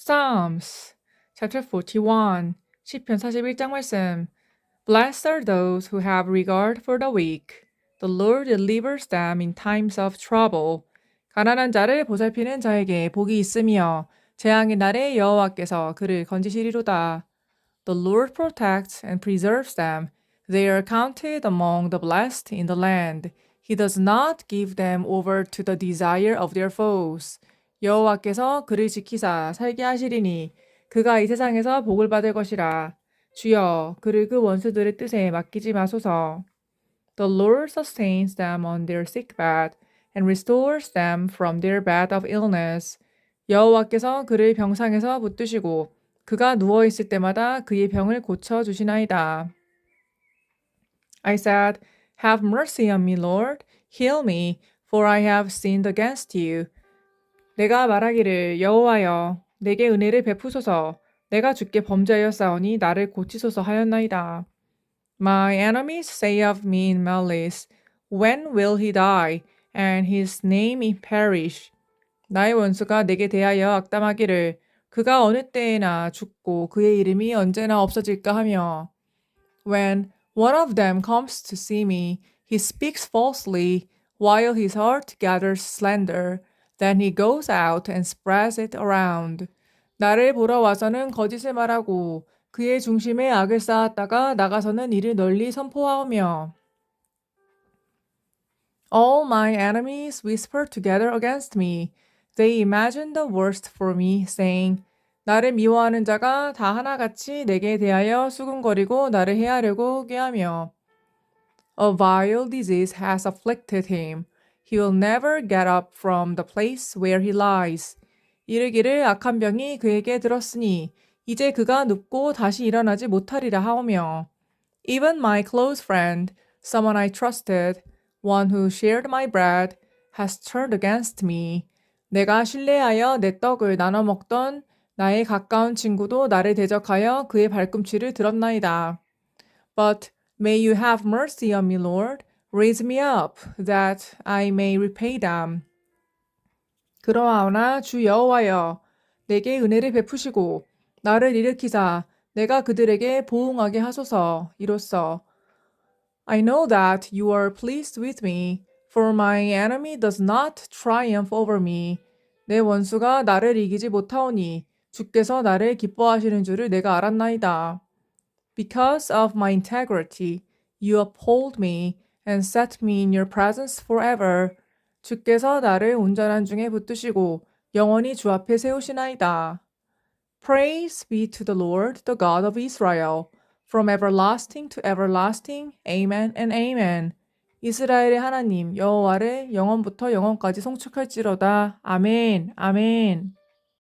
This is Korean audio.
Psalms chapter 41 시편 41장 말씀 Blessed are those who have regard for the weak. The Lord delivers them in times of trouble. 가난한 자를 보살피는 자에게 복이 있으며 재앙의 날에 여호와께서 그를 건지시리로다. The Lord protects and preserves them. They are counted among the blessed in the land. He does not give them over to the desire of their foes. 여호와께서 그를 지키사 살게 하시리니 그가 이 세상에서 복을 받을 것이라. 주여 그를 그 원수들의 뜻에 맡기지 마소서. The Lord sustains them on their sick bed and restores them from their bed of illness. 여호와께서 그를 병상에서 붙드시고 그가 누워 있을 때마다 그의 병을 고쳐 주시나이다. I said, Have mercy on me, Lord. Heal me, for I have sinned against you. 내가 말하기를 여호와여 내게 은혜를 베푸소서 내가 주께 범죄하였사오니 나를 고치소서 하였나이다. My enemies say of me in malice, When will he die, and his name perish? 나의 원수가 내게 대하여 악담하기를 그가 어느 때에나 죽고 그의 이름이 언제나 없어질까 하며 When one of them comes to see me, he speaks falsely, while his heart gathers slander. Then he goes out and spreads it around. 나를 보러 와서는 거짓을 말하고 그의 중심에 악을 쌓았다가 나가서는 이를 널리 선포하며 All my enemies whisper together against me. They imagine the worst for me, saying, 나를 미워하는 자가 다 하나같이 내게 대하여 수군거리고 나를 해하려고 꾀하며 A vile disease has afflicted him. He will never get up from the place where he lies. 이르기를 악한 병이 그에게 들었으니 이제 그가 눕고 다시 일어나지 못하리라 하오며 Even my close friend, someone I trusted, one who shared my bread, has turned against me. 내가 신뢰하여 내 떡을 나눠 먹던 나의 가까운 친구도 나를 대적하여 그의 발꿈치를 들었나이다. But may you have mercy on me, Lord. Raise me up, that I may repay them. 그러하오나 주 여호와여, 내게 은혜를 베푸시고 나를 일으키사 내가 그들에게 보응하게 하소서. 이로써 I know that you are pleased with me, for my enemy does not triumph over me. 내 원수가 나를 이기지 못하오니 주께서 나를 기뻐하시는 줄을 내가 알았나이다. Because of my integrity, you uphold me and set me in your presence forever. 주께서 나를 온전한 중에 붙드시고 영원히 주 앞에 세우시나이다. Praise be to the Lord, the God of Israel, from everlasting to everlasting. Amen and amen. 이스라엘의 하나님 여호와를 영원부터 영원까지 송축할지로다. 아멘. 아멘.